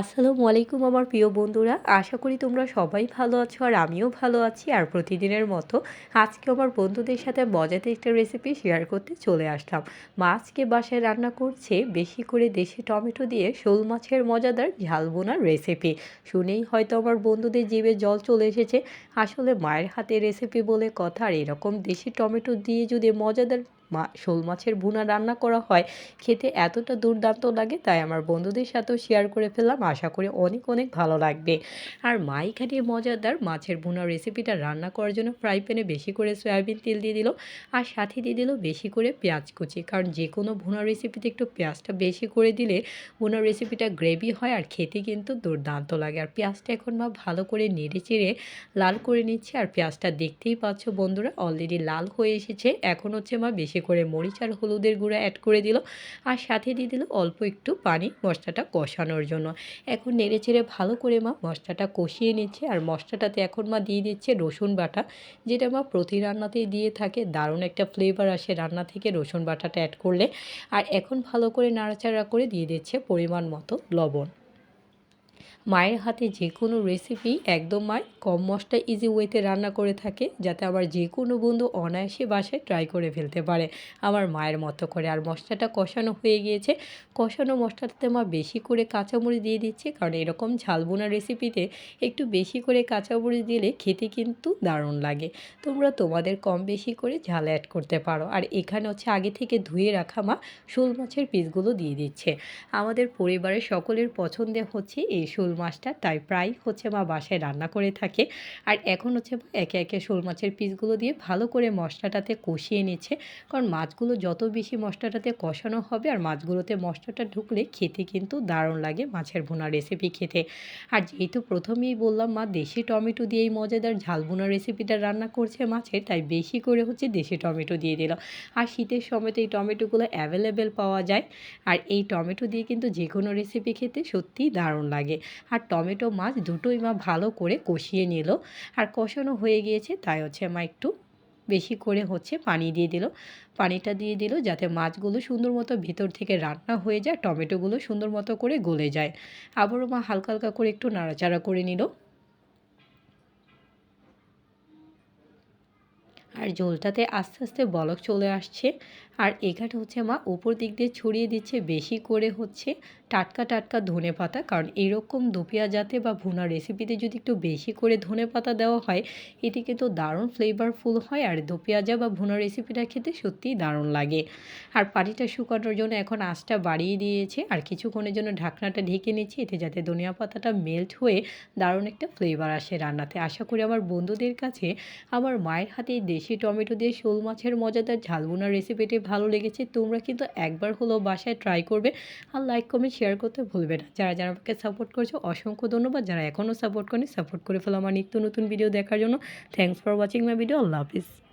আসসালামু আলাইকুম আমার প্রিয় বন্ধুরা। আশা করি তোমরা সবাই ভালো আছো আর আমিও ভালো আছি। আর প্রতিদিনের মতো আজকে আমার বন্ধুদের সাথে মজাতে একটা রেসিপি শেয়ার করতে চলে আসলাম। মা আজকে বাসায় রান্না করছে বেশি করে দেশি টমেটো দিয়ে শোল মাছের মজাদার ঝাল বোনার রেসিপি শুনেই হয়তো আমার বন্ধুদের জিভে জল চলে এসেছে। আসলে মায়ের হাতে রেসিপি বলে কথা আর এরকম দেশি টমেটো দিয়ে যদি মজাদার মা, শোল মাছের ভুনা রান্না করা হয়, খেতে এতটা দুর্দান্ত লাগে, তাই আমার বন্ধুদের সাথেও শেয়ার করে ফেললাম। আশা করি অনেক অনেক ভালো লাগবে। আর মা এখানে মজাদার, মাছের ভুনা রেসিপিটা রান্না করার জন্য ফ্রাই প্যানে বেশি করে সয়াবিন তেল দিয়ে দিল, আর সাথে দিয়ে দিল বেশি করে পেঁয়াজ কুচি। কারণ যে কোনো ভুনা রেসিপিতে একটু পেঁয়াজটা বেশি করে দিলে ভুনা রেসিপিটা গ্রেভি হয়, আর খেতে কিন্তু দুর্দান্ত লাগে। আর পেঁয়াজটা এখন মা ভালো করে নেড়ে চেড়ে লাল করে নিচ্ছে, আর পেঁয়াজটা দেখতেই পাচ্ছ বন্ধুরা অলরেডি লাল হয়ে এসেছে। এখন হচ্ছে মা বেশি করে মরিচ আর হলুদের গুঁড়া অ্যাড করে দিল। আর সাথে দিয়ে দিল অল্প একটু পানি মশলাটা কষানোর জন্য। এখন নেড়ে চেড়ে ভালো করে মা মশলাটা কষিয়ে নিচ্ছে। আর মশলাটাতে এখন মা দিয়ে দিচ্ছে রসুন বাটা, যেটা মা প্রতি রান্নাতেই দিয়ে থাকে। দারুণ একটা ফ্লেভার আসে রান্না থেকে রসুন বাটাটা অ্যাড করলে। আর এখন ভালো করে নাড়াচাড়া করে দিয়ে দিচ্ছে পরিমাণ মতো লবণ। মায়ের হাতে যে কোনো রেসিপি একদম মায় কম মশলা ইজি ওয়েতে রান্না করে থাকে, যাতে আমার যে কোনো বন্ধু অনায়াসে বাসায় ট্রাই করে ফেলতে পারে। আমার মায়ের মতো করে। আর মশলাটা কষানো হয়ে গিয়েছে। কষানো মশলাটাতে মা বেশি করে কাঁচামরিচ দিয়ে দিচ্ছে, কারণ এরকম ঝালবোনা রেসিপিতে একটু বেশি করে কাঁচামরিচ দিলে খেতে কিন্তু দারুণ লাগে। তোমরা তোমাদের কম বেশি করে ঝাল অ্যাড করতে পারো। আর এখানে হচ্ছে আগে থেকে ধুয়ে রাখা মা শোল মাছের পিসগুলো দিয়ে দিচ্ছে। আমাদের পরিবারের সকলের পছন্দে হচ্ছে এই শোল মাছটা, তাই প্রায় হচ্ছে মা বাসায় রান্না করে থাকে। আর এখন হচ্ছে একে একে শোল মাছের পিসগুলো দিয়ে ভালো করে মশলাটাতে কষিয়ে নিচ্ছে। কারণ মাছগুলো যত বেশি মশলাটাতে কষানো হবে আর মাছগুলোতে মশলাটা ঢুকলে খেতে কিন্তু দারুণ লাগে মাছের ভুনা রেসিপি খেতে। আর যেহেতু প্রথমেই বললাম মা, দেশি টমেটো দিয়ে এই মজাদার ঝাল ভুনা রেসিপিটা রান্না করছে মাছের, তাই বেশি করে হচ্ছে দেশি টমেটো দিয়ে দিল আর শীতের সময় তো এই টমেটোগুলো অ্যাভেলেবেল পাওয়া যায়। আর এই টমেটো দিয়ে কিন্তু যে কোনো রেসিপি খেতে সত্যিই দারুণ লাগে। আর টমেটো মাছ দুটোই মা ভালো করে কষিয়ে নিল। আর কষানো হয়ে গিয়েছে, তাই হচ্ছে মা একটু বেশি করে হচ্ছে পানি দিয়ে দিল। পানিটা দিয়ে দিল যাতে মাছগুলো সুন্দর মতো ভিতর থেকে রান্না হয়ে যায়, টমেটোগুলো সুন্দর মতো করে গলে যায়। আবারও মা হালকা হালকা করে একটু নাড়াচাড়া করে নিল। আর ঝোলটাতে আস্তে আস্তে বলক চলে আসছে। আর এখানে হচ্ছে মা, উপর দিক দিয়ে ছড়িয়ে দিচ্ছে, বেশি করে হচ্ছে টাটকা টাটকা ধনে পাতা। কারণ এরকম দুপিয়া জাতে বা ভুনা রেসিপিতে যদি একটু বেশি করে ধনে পাতা দেওয়া হয়, এটি কিন্তু দারুণ ফ্লেভারফুল হয়। আর দু পেঁয়াজা বা ভুনা রেসিপিটা খেতে সত্যিই দারুণ লাগে। আর পানিটা শুকানোর জন্য এখন আঁচটা বাড়িয়ে দিয়েছে। আর কিছুক্ষণের জন্য ঢাকনাটা ঢেকে নিচ্ছি, এতে যাতে ধনিয়া পাতাটা মেল্ট হয়ে দারুণ একটা ফ্লেভার আসে রান্নাতে। আশা করি আমার বন্ধুদের কাছে, আমার মায়ের হাতে দেশি টমেটো দিয়ে শোল মাছের মজাদার ঝালবোনা রেসিপিটি ভালো লেগেছে, তোমরা কিন্তু একবার হলেও বাসায় ট্রাই করবে আর লাইক কমেন্ট শেয়ার করতে ভুলবে না। যারা যারা আমাকে সাপোর্ট করছ, অসংখ্য ধন্যবাদ। যারা এখনও সাপোর্ট করেনি সাপোর্ট করে ফেলো আমার নিত্য নতুন ভিডিও দেখার জন্য। Thanks for watching my video Allah Hafiz.